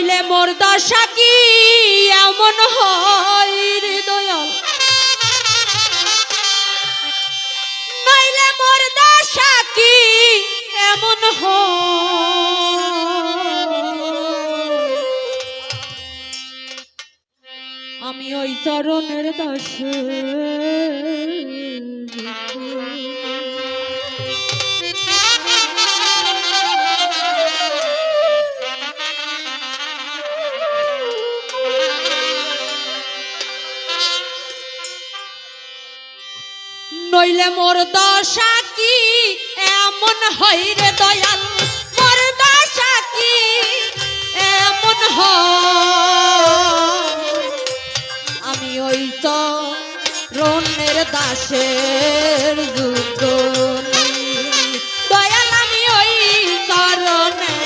নইলে মোর দশা কি? এমন হয় রে দয়াল। নইলে মোর দশা কি? এমন আমি ওই চরণের দাসে। নইলে মোর দশা কি? এমন হয় রে দয়াল, মোর দশা কি? এমন আমি ওই তো রনের দাসের যুগ দয়াল, আমি ওই চরণে,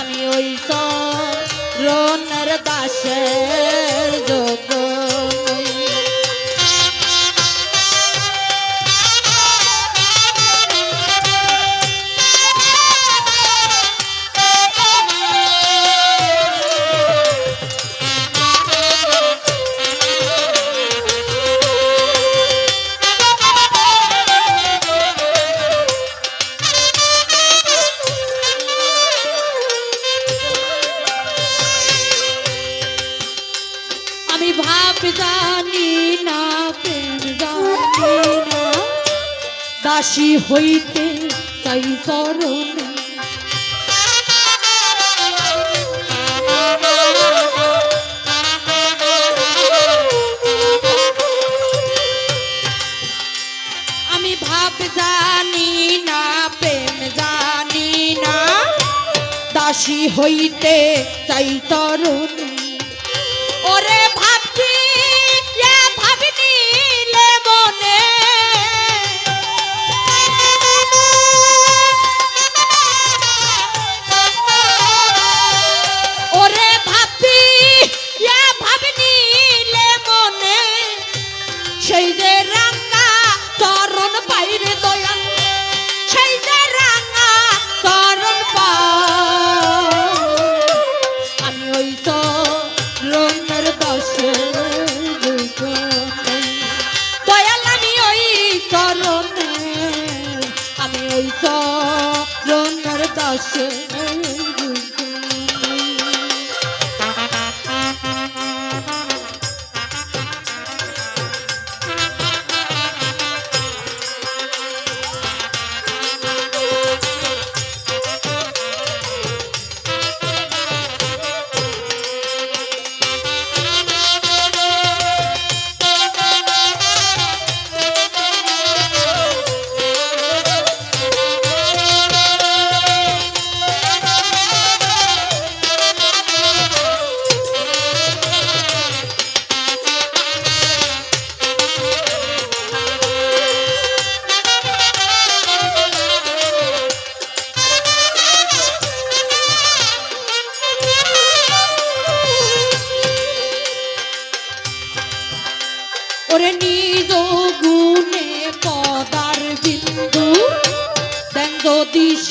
আমি ওই রনের দাসের জানি না দাসী হইতে তাই চরণে। আমি ভাব জানি না, প্রেম জানি না। দাসী হইতে চাই তরুণী আমি ওই তো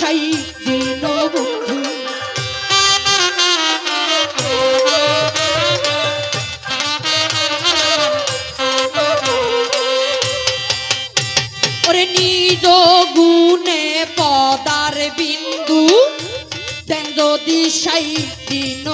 সেই গুণে পদার বিন্দু দেন যদি সাই দিন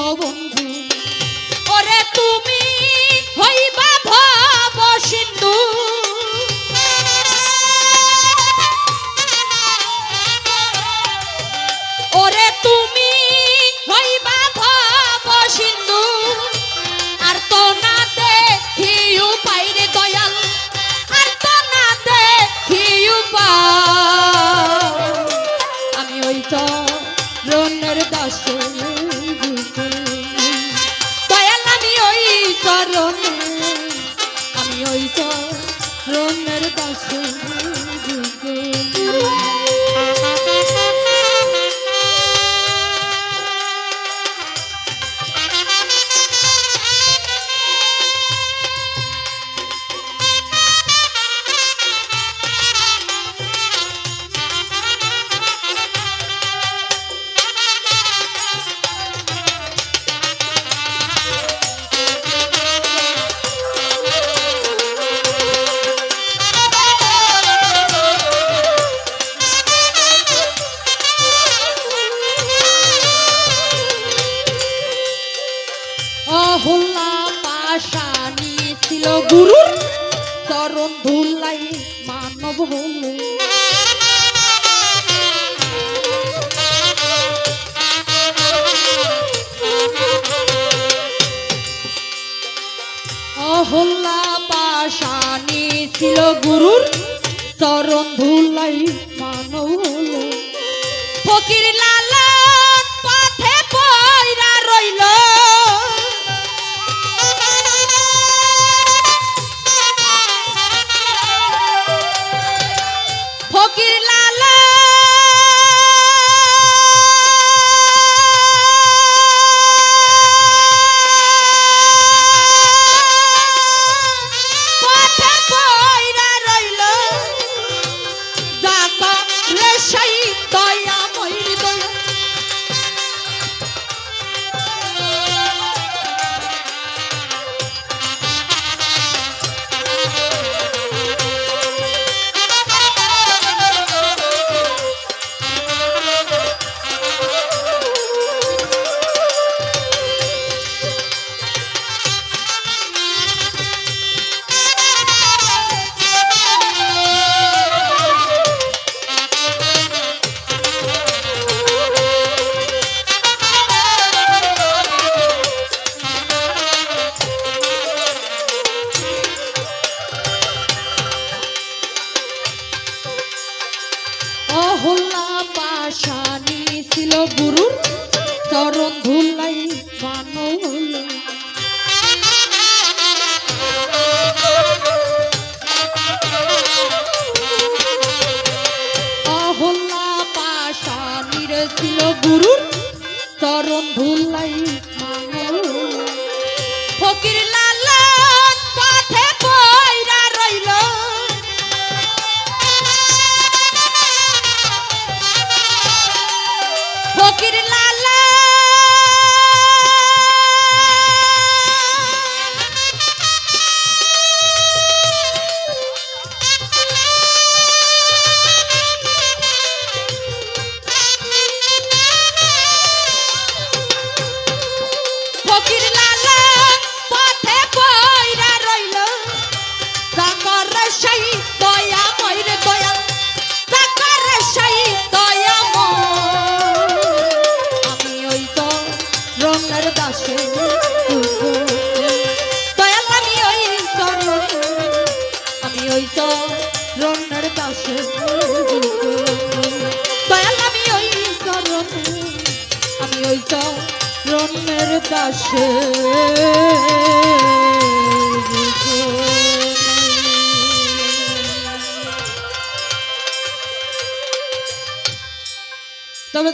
গুরুর চরণ ধুলাই মানব হলো অহল্লা পাশানি ছিল গুরুর চরণ ধুলাই মানব হলো ফকির লালন পথে পয়রা রইল। অহল্লা পাশানি ছিল গুরুর চরণ ধুলাই হলো অহল্লা পাশানির ছিল গুরুর চরণ ধুলাই আমি ওই তো দাসে তবে